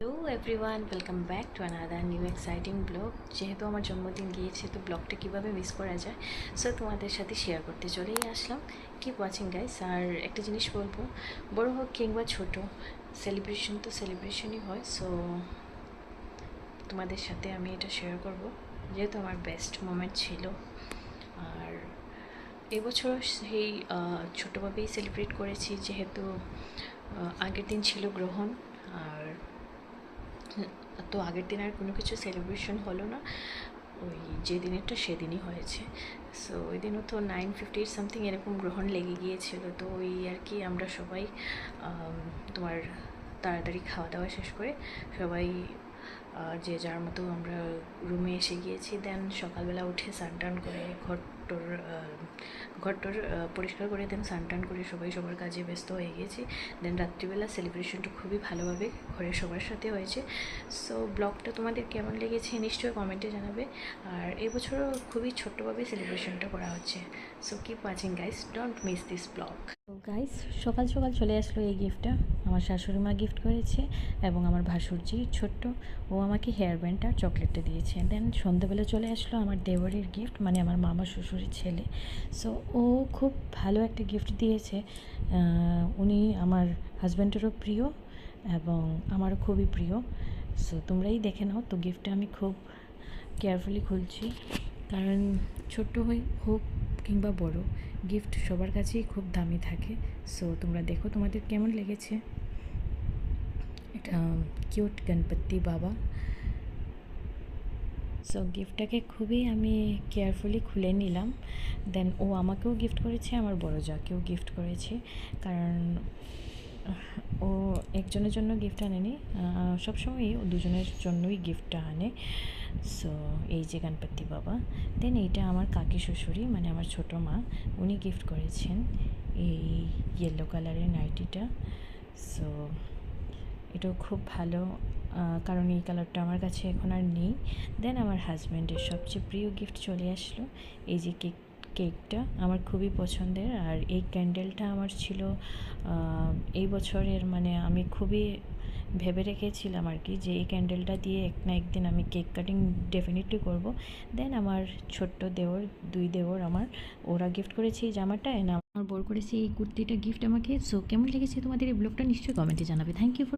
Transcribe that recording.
Hello everyone welcome back to another new exciting blog যেহেতু আমার জন্মদিন গিয়েছে, তো ব্লগটা কীভাবে মিস করা যায় সো তোমাদের সাথে শেয়ার করতে চলেই আসলাম। কিপ ওয়াচিং গাইস আর একটা জিনিস বলব, বড় হোক কিংবা ছোট সেলিব্রেশন তো সেলিব্রেশনই হয় সো তোমাদের সাথে আমি এটা শেয়ার করব। যেহেতু আমার বেস্ট মোমেন্ট ছিল, আর এবছরও সেই ছোটোভাবেই সেলিব্রেট করেছি, যেহেতু আগের দিন ছিল গ্রহণ, আর তো আগের দিন আর কোনো কিছু সেলিব্রেশন হলো না। ওই যে দিনেরটা সেদিনই হয়েছে। সো ওই দিনও তো নাইন ফিফটি সামথিং এরকম গ্রহণ লেগে গিয়েছিল। তো ওই আর কি আমরা সবাই তোমার তাড়াতাড়ি খাওয়া দাওয়া শেষ করে সবাই যে যার মতো আমরা রুমে এসে গিয়েছি দেন সকালবেলা উঠে স্নান করে ঘরটোর ঘরটোর পরিষ্কার করে দেন স্নান করে সবাই সবার কাজে ব্যস্ত হয়ে গিয়েছি। দেন রাত্রিবেলা সেলিব্রেশনটা খুবই ভালোভাবে ঘরের সবার সাথে হয়েছে। সো ব্লগটা তোমাদের কেমন লেগেছে নিশ্চয়ই কমেন্টে জানাবে। আর এবছরও খুবই ছোট্টভাবে সেলিব্রেশনটা করা হচ্ছে। So keep watching guys don't miss this blog তো গাইস সকাল সকাল চলে আসলো এই গিফটটা আমার শাশুড়ি মা গিফট করেছে এবং আমার ভাসুরজি ছোট্ট। ও আমাকে হেয়ার ব্যান্ড আর চকলেটটা দিয়েছে। দেন সন্ধ্যাবেলা চলে আসলো আমার দেওয়ারের গিফট মানে আমার মামা শ্বশুরের ছেলে। সো ও খুব ভালো একটা গিফট দিয়েছে। উনি আমার হাজব্যান্ডেরও প্রিয় এবং আমারও খুবই প্রিয়। সো তোমরাই দেখে নাও। তো গিফটটা আমি খুব কেয়ারফুলি খুলছি। কারণ ছোট্ট হই হোক কিংবা বড় গিফট সবার কাছেই খুব দামি থাকে। সো তোমরা দেখো তোমাদের কেমন লেগেছে। এটা কিউট গণপতি বাবা। সো গিফটটাকে খুবই আমি কেয়ারফুলি খুলে নিলাম। দেন ও আমাকেও গিফট করেছে, আমার বড় যাকেও গিফট করেছে। কারণ ও একজনের জন্য গিফট আনেনি। আহ, সবসময়ই ও দুজনের জন্যই গিফটটা আনে। সো এই যে গণপতি বাবা দেন এইটা আমার কাকি শ্বশুরি মানে আমার ছোটো মা উনি গিফট করেছেন এই ইয়েলো কালারের নাইটিটা। সো এটাও খুব ভালো কারণ এই কালারটা আমার কাছে এখন আর নেই। দেন আমার হাজব্যান্ডের সবচেয়ে প্রিয় গিফট চলে আসলো এই যে কেক কেকটা আমার খুবই পছন্দের আর এই ক্যান্ডেলটা আমার ছিল এই বছরের মানে আমি খুবই ভেবে রেখেছিলাম আর কি যে এই ক্যান্ডেলটা দিয়ে এক না একদিন আমি কেক কাটিং ডেফিনেটলি করব। দেন আমার ছোট্ট দেওর, দুই দেওর আমার, ওরা গিফট করেছে এই জামাটা এন্ড আমার বর করেছে এই কুর্তিটা গিফট আমাকে। সো কেমন লেগেছে তোমাদের এই ব্লগটা নিশ্চয়ই কমেন্টে জানাবে। Thank you for